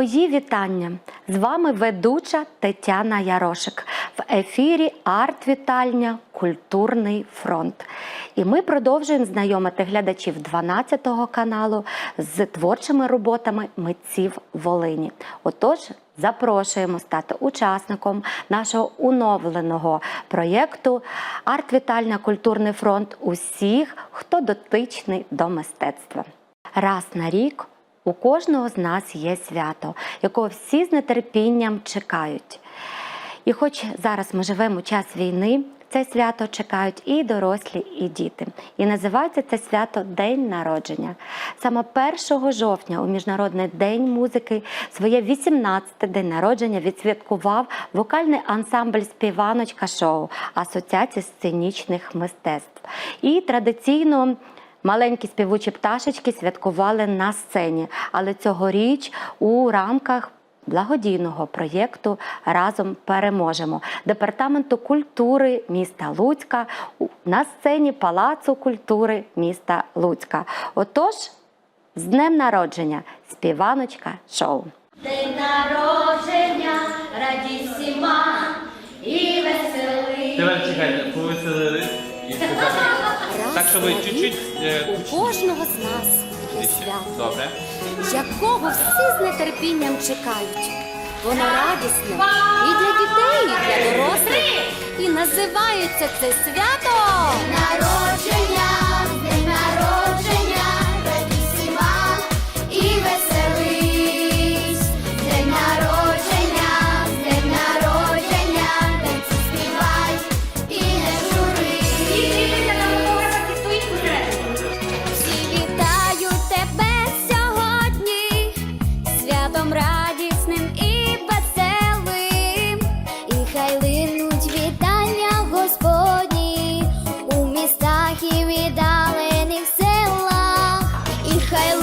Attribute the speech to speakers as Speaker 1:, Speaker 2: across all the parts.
Speaker 1: мої вітання. З вами ведуча Тетяна Ярошик в ефірі Арт-вітальня Культурний фронт. І ми продовжуємо знайомити глядачів 12-го каналу з творчими роботами митців Волині. Отож, запрошуємо стати учасником нашого оновленого проєкту Арт-вітальня Культурний фронт усіх, хто дотичний до мистецтва. Раз на рік у кожного з нас є свято, якого всі з нетерпінням чекають. І хоч зараз ми живемо у час війни, це свято чекають і дорослі, і діти. І називається це свято День народження. Саме 1 жовтня у Міжнародний день музики своє 18-те день народження відсвяткував вокальний ансамбль Співаночка шоу Асоціації сценічних мистецтв. І традиційно Маленькі співучі пташечки святкували на сцені, але цьогоріч у рамках благодійного проєкту Разом переможемо департаменту культури міста Луцька на сцені Палацу культури міста Луцька. Отож, з днем народження співаночка шоу.
Speaker 2: День народження, радісіма і веселий.
Speaker 3: Тепер чекайте, повеселились і сказали. Так, щоб ви чуть-чуть. е,
Speaker 4: У кожного з нас є свято,
Speaker 3: Добре.
Speaker 4: якого всі з нетерпінням чекають. Воно радісне і для дітей, і для дорослих. І називається це свято.
Speaker 2: Народження, хай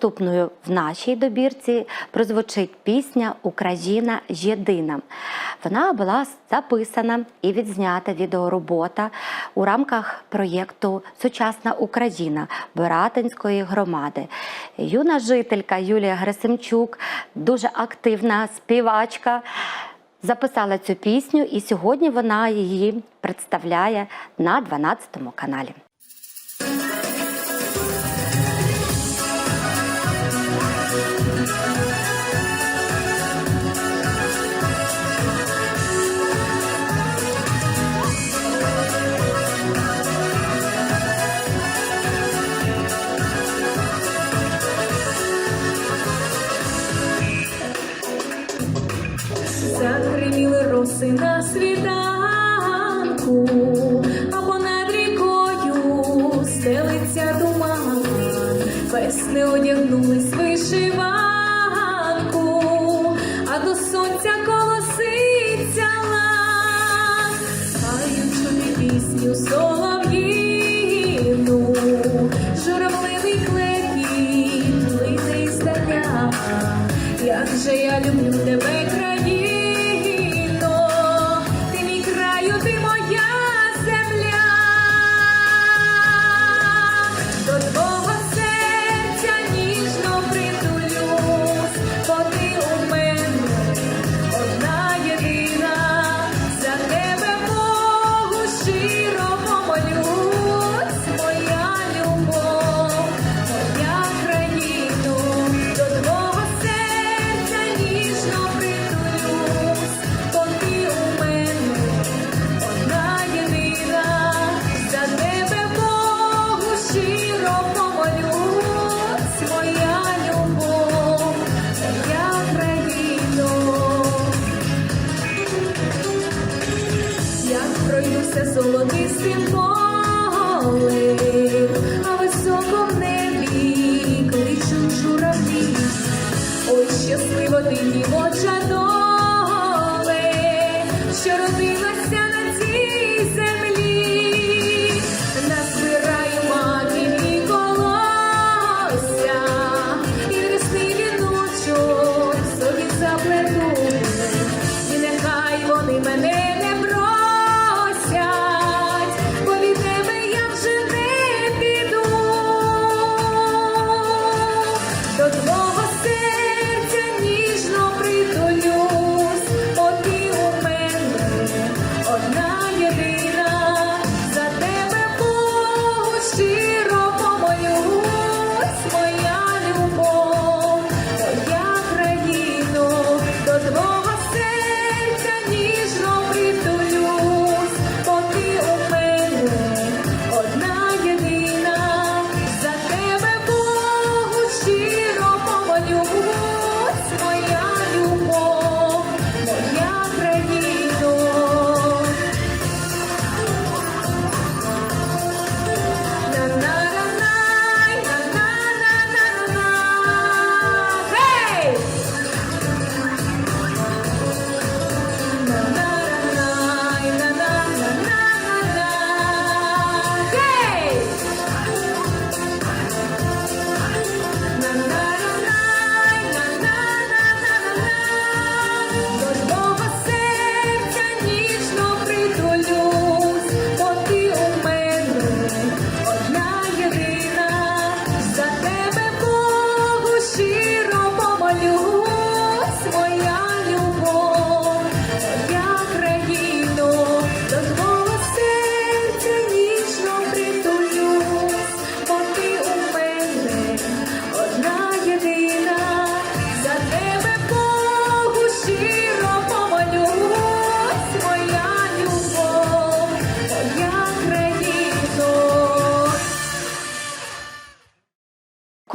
Speaker 1: Наступною в нашій добірці прозвучить пісня Україна єдина. Вона була записана і відзнята відеоробота у рамках проєкту Сучасна Україна Боратинської громади. Юна жителька Юлія Гресимчук, дуже активна співачка. Записала цю пісню, і сьогодні вона її представляє на 12 каналі.
Speaker 5: щасливий клекіт, литий з як же я люблю тебе країн.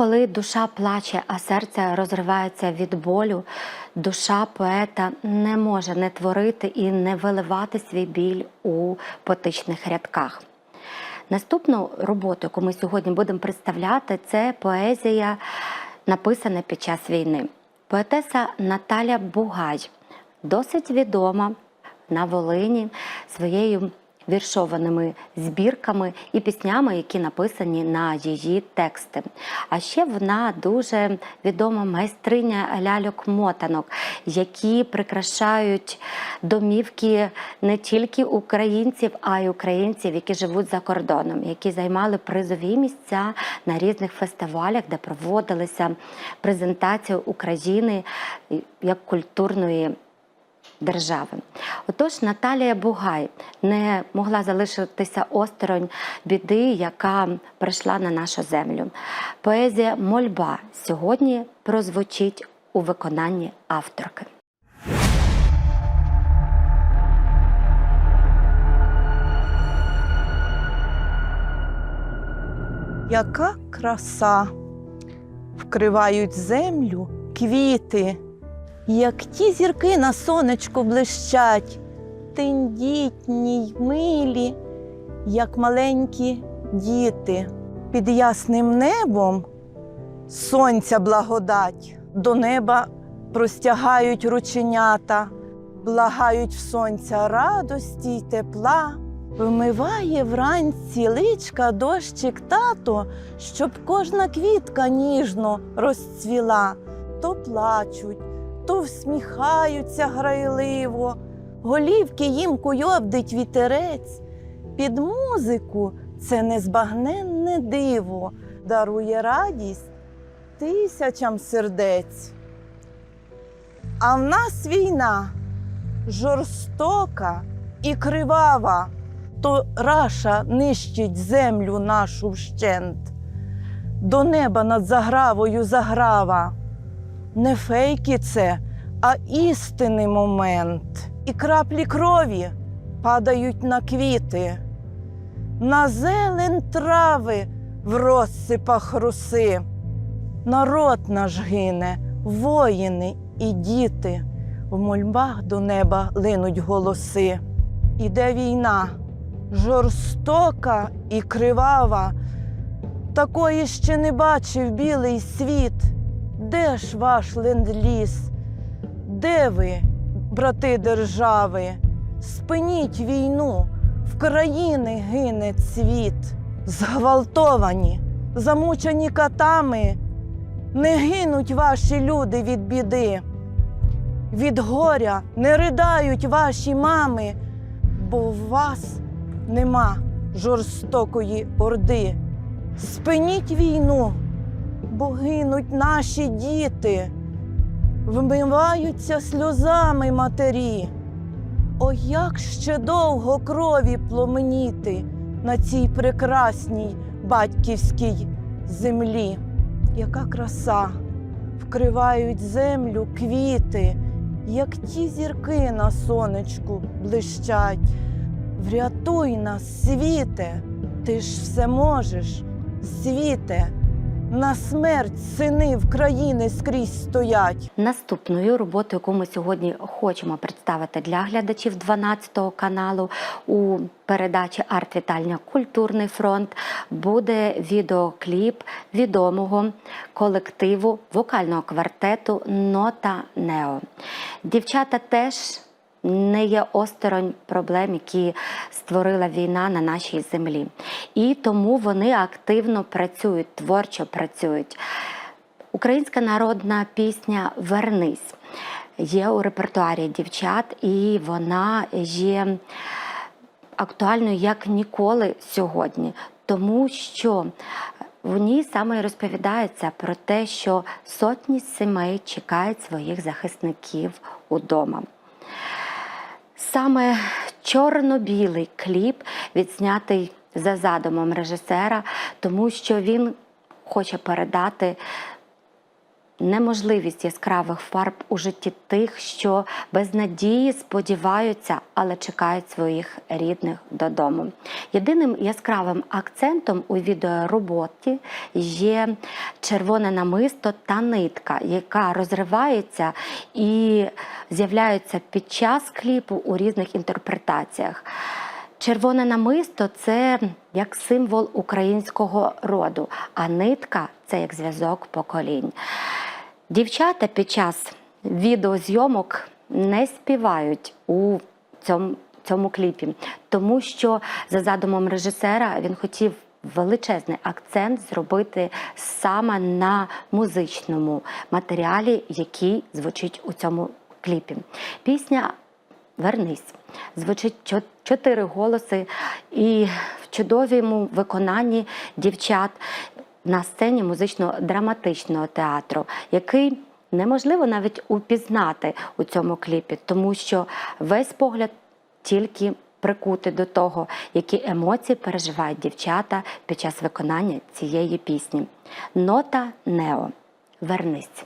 Speaker 1: коли душа плаче, а серце розривається від болю, душа поета не може не творити і не виливати свій біль у потичних рядках. Наступну роботу, яку ми сьогодні будемо представляти, це поезія, написана під час війни. Поетеса Наталя Бугай, досить відома на Волині своєю віршованими збірками і піснями, які написані на її тексти. А ще вона дуже відома майстриня ляльок-мотанок, які прикрашають домівки не тільки українців, а й українців, які живуть за кордоном, які займали призові місця на різних фестивалях, де проводилися презентації України як культурної держави. Отож, Наталія Бугай не могла залишитися осторонь біди, яка прийшла на нашу землю. Поезія Мольба сьогодні прозвучить у виконанні авторки.
Speaker 6: Яка краса вкривають землю квіти, як ті зірки на сонечку блищать, тендітні й милі, як маленькі діти. Під ясним небом сонця благодать, до неба простягають рученята, благають в сонця радості й тепла. Вмиває вранці личка дощик тато, щоб кожна квітка ніжно розцвіла. То плачуть, то всміхаються грайливо, голівки їм куйовдить вітерець. Під музику це незбагненне диво, дарує радість тисячам сердець. А в нас війна жорстока і кривава, то раша нищить землю нашу вщент. До неба над загравою заграва. Не фейки це, а істинний момент. І краплі крові падають на квіти, на зелень трави в розсипах руси. Народ наш гине, воїни і діти, в мольбах до неба линуть голоси. Іде війна, жорстока і кривава. Такої ще не бачив білий світ. Де ж ваш ленд-ліз? Де ви, брати держави? Спиніть війну, в країни гине цвіт. Зґвалтовані, замучені катами, не гинуть ваші люди від біди. Від горя не ридають ваші мами, бо в вас нема жорстокої орди. Спиніть війну, бо наші діти, вмиваються сльозами матері. О, як ще довго крові пломеніти на цій прекрасній батьківській землі. Яка краса вкривають землю квіти, як ті зірки на сонечку блищать. Врятуй нас, світе, ти ж все можеш, світе, на смерть сини в країни скрізь стоять.
Speaker 1: Наступною роботою, яку ми сьогодні хочемо представити для глядачів 12 каналу у передачі Арт Вітальня Культурний фронт, буде відеокліп відомого колективу вокального квартету Нота Нео. Дівчата теж не є осторонь проблем, які створила війна на нашій землі. І тому вони активно працюють, творчо працюють. Українська народна пісня Вернись є у репертуарі дівчат, і вона є актуальною як ніколи сьогодні, тому що в ній саме і розповідається про те, що сотні сімей чекають своїх захисників удома. Саме чорно-білий кліп відснятий за задумом режисера, тому що він хоче передати неможливість яскравих фарб у житті тих, що без надії сподіваються, але чекають своїх рідних додому. Єдиним яскравим акцентом у відеороботі є червоне намисто та нитка, яка розривається і з'являється під час кліпу у різних інтерпретаціях. Червоне намисто це як символ українського роду, а нитка це як зв'язок поколінь. Дівчата під час відеозйомок не співають у цьому цьому кліпі, тому що за задумом режисера він хотів величезний акцент зробити саме на музичному матеріалі, який звучить у цьому кліпі. Пісня Вернись. Звучить чотири голоси, і в чудовому виконанні дівчат на сцені музично-драматичного театру, який неможливо навіть упізнати у цьому кліпі, тому що весь погляд тільки прикути до того, які емоції переживають дівчата під час виконання цієї пісні. Нота Нео. Вернись.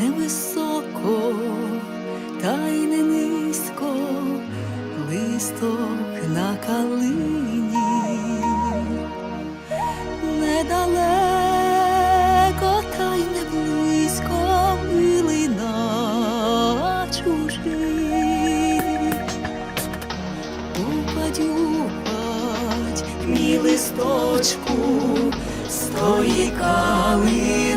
Speaker 7: Невисоко, та й не низько, листок на калині, недалеко, та й не близько, милий на чужий. Упадь, упадь, мій листочку, з тої калиноньки.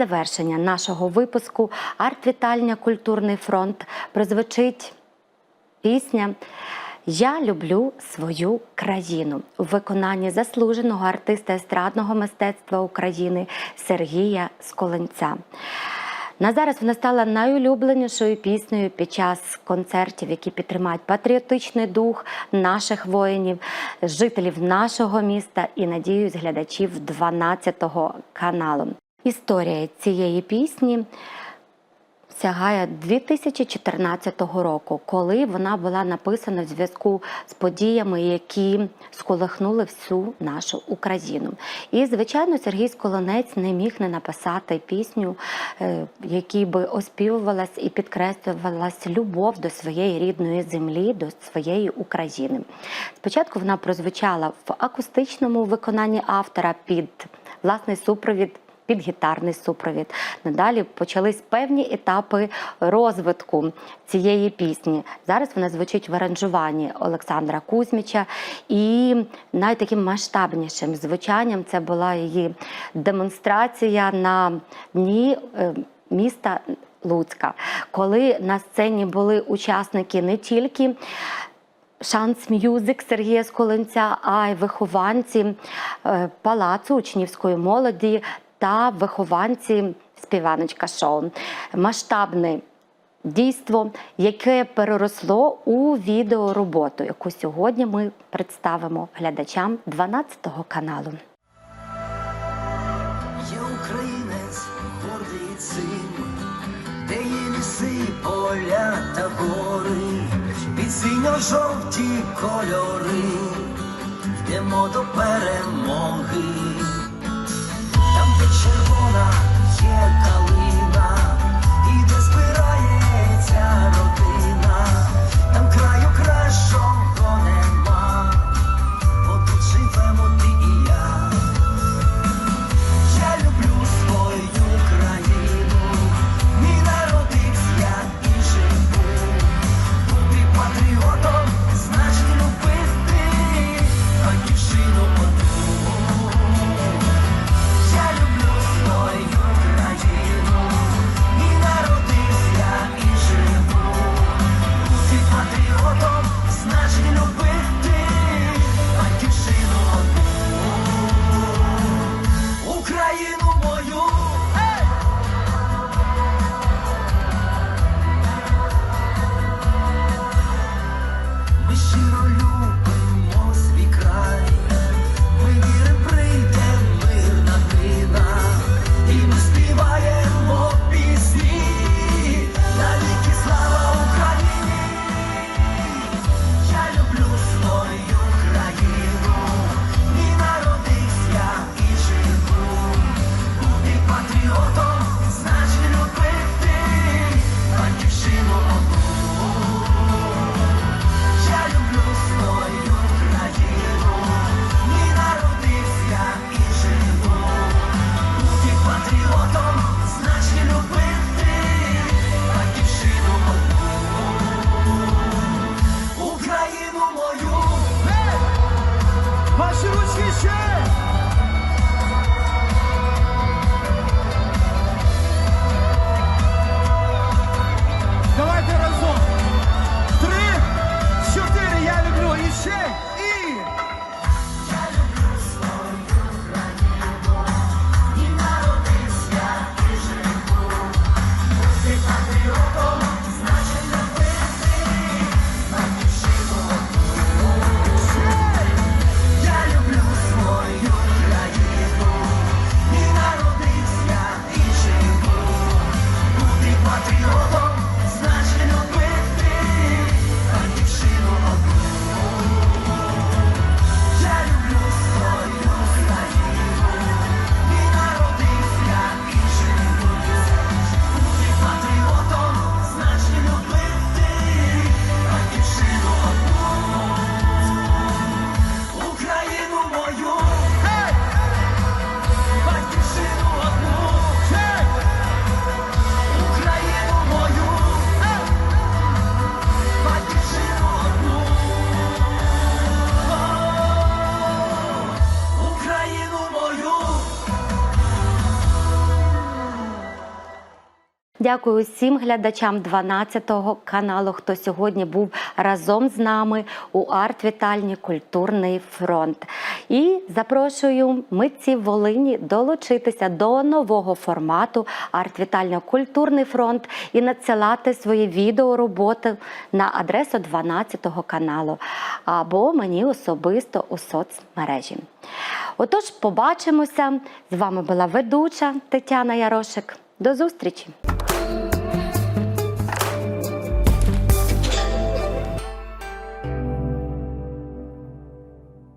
Speaker 1: Завершення нашого випуску арт-вітальня Культурний фронт прозвучить пісня Я люблю свою країну у виконанні заслуженого артиста естрадного мистецтва України Сергія Сколенця. На зараз вона стала найулюбленішою піснею під час концертів, які підтримають патріотичний дух наших воїнів, жителів нашого міста і надіюсь глядачів 12 каналу. Історія цієї пісні сягає 2014 року, коли вона була написана в зв'язку з подіями, які сколихнули всю нашу Україну. І, звичайно, Сергій Сколонець не міг не написати пісню, е, якій би оспівувалась і підкреслювалась любов до своєї рідної землі, до своєї України. Спочатку вона прозвучала в акустичному виконанні автора під власний супровід під гітарний супровід. Надалі почались певні етапи розвитку цієї пісні. Зараз вона звучить в аранжуванні Олександра Кузьміча, і навіть таким масштабнішим звучанням це була її демонстрація на дні е, міста. Луцька, коли на сцені були учасники не тільки Шанс М'юзик Сергія Сколенця, а й вихованці е, палацу учнівської молоді та вихованці співаночка шоу. Масштабне дійство, яке переросло у відеороботу, яку сьогодні ми представимо глядачам 12 каналу.
Speaker 8: Я українець, гордий цим, де є ліси, поля та гори, під синьо-жовті кольори, йдемо до перемоги, збирається родина, там краю кращого
Speaker 1: Дякую усім глядачам 12-го каналу, хто сьогодні був разом з нами у арт-вітальні Культурний фронт. І запрошую митців Волині долучитися до нового формату арт-вітальня Культурний фронт і надсилати свої відеороботи на адресу 12-го каналу або мені особисто у соцмережі. Отож, побачимося. З вами була ведуча Тетяна Ярошик. До зустрічі!